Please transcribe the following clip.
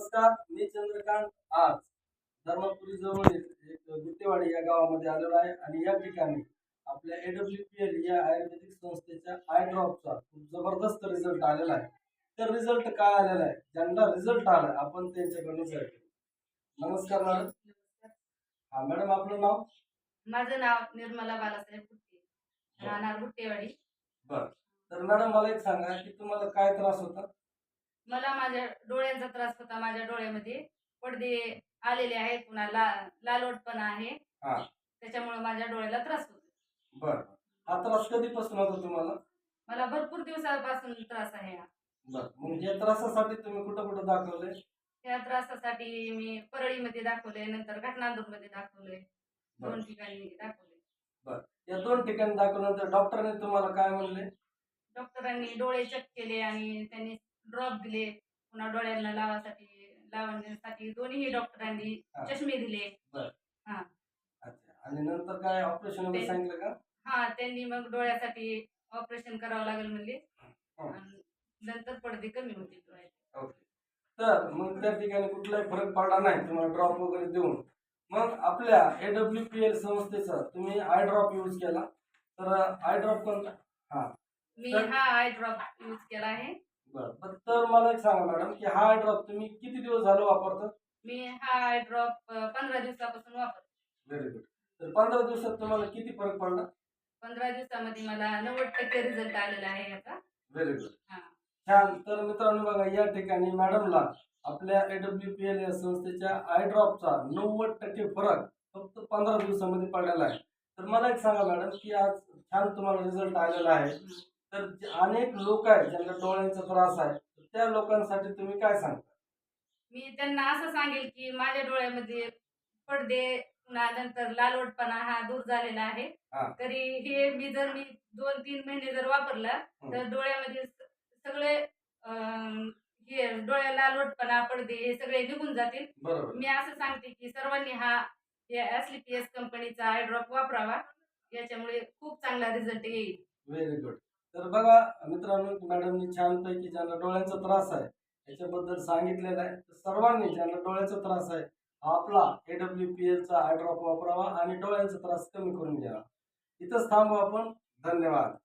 नमस्कार मी चंद्रकांत. आज धर्मपुरी जवळ एक गुत्तेवाडी या गावामध्ये आलेलो आहे आणि या ठिकाणी आपल्या एडब्ल्यू पी एल या आयुर्वेदिक संस्थेच्या आय ड्रॉपचा खूप जबरदस्त रिझल्ट आलेला आहे. तर रिझल्ट काय आलेला आहे? ज्यांना रिझल्ट आलाय आपण त्यांच्याकडून जाऊ नमस्कार मॅडम हा मॅडम आपलं नाव? माझं नाव निर्मला बालासाहेब गुट्टे राहणार गुट्टेवाडी बर. तर मॅडम मला एक सांगा की तुम्हाला काय त्रास होता? मला माझ्या डोळ्यांचा त्रास होता माझ्या डोळ्यामध्ये पडदे आलेले आहेत पुन्हा ला लालवटपणा आहे. हा. त्याच्यामुळे माझ्या डोळ्याला त्रास होतो. बर हा त्रास कधीपासून होता तुम्हाला? मला भरपूर दिवसापासून त्रास आहे हा. बर मग या त्रासासाठी तुम्ही कुठं कुठं दाखवले? त्या त्रासासाठी मी परळीमध्ये दाखवले नंतर घटनांदूरमध्ये दाखवले बर. दोन ठिकाणी दाखवले. या दोन ठिकाणी दाखवल्यानंतर डॉक्टरने तुम्हाला काय म्हणले? डॉक्टरांनी डोळे चेक केले आणि त्यांनी ड्रॉप दिले पुन्हा डोळ्यांना लावासाठी लावण्यासाठी. दोन्ही डॉक्टरांनी हा. चष्मे दिले. अच्छा. आणि नंतर काय ऑपरेशन वगैरे ते- सांगितलं का? हा त्यांनी मग डोळ्यासाठी ऑपरेशन करावं लागेल म्हणले. हो. आणि नंतर पडदे कमी होतील डोळ्याचे. ओके. तर मग त्या ठिकाणी कुठलाही फरक पडला नाही तुम्हाला ड्रॉप वगैरे देऊन. मग आपल्या एडब्ल्यू पी एल संस्थेचा तुम्ही आय ड्रॉप यूज केला. तर आय ड्रॉप कोणता? हा. मी तर- हा आय ड्रॉप यूज केला आहे. बरं. तर मला एक सांगा मॅडम की हा ड्रॉप तुम्ही किती दिवस झालं वापरता? मी हा ड्रॉप पंधरा दिवसापासून वापरते. व्हेरी गुड तर पंधरा दिवसात तुम्हाला किती फरक पडला? पंधरा दिवसामध्ये मला नव्वद टक्के रिझल्ट आलेला आहे याचा. व्हेरी गुड हा. छान. तर मित्रांनो बघा या ठिकाणी मॅडमला आपल्या एडब्ल्यू पी एल या संस्थेच्या आय ड्रॉपचा नव्वद टक्के फरक फक्त पंधरा दिवसामध्ये पडलेला आहे. तर मला एक सांगा मॅडम की आज छान तुम्हाला रिझल्ट आलेला आहे. तर अनेक लोक आहेत ज्यांना डोळ्यांचा त्रास आहे त्या लोकांसाठी तुम्ही काय सांगता? मी त्यांना असं सांगेल की माझ्या डोळ्यामध्ये पडदे पुन्हा नंतर लालवटपणा हा दूर झालेला आहे. हा. तरी हे मी जर मी दोन तीन महिने जर वापरलं तर डोळ्यामध्ये स- सगळे अं, हे डोळ्याला लालवटपणा पडदे हे सगळे निघून जातील. बरोबर. मी असं सांगते की सर्वांनी हा एस कंपनीचा आय ड्रॉप वापरावा. याच्यामुळे खूप चांगला रिझल्ट येईल. Very good. तर बघा मित्रांनो मॅडमनी छानपैकी ज्यांना डोळ्यांचा त्रास आहे याच्याबद्दल सांगितलेलं आहे. तर सर्वांनी ज्यांना डोळ्याचा त्रास आहे आपला ए डब्ल्यू पी एलचा आय ड्रॉप वापरावा आणि डोळ्यांचा त्रास कमी करून घ्यावा. इथंच थांबू आपण. धन्यवाद.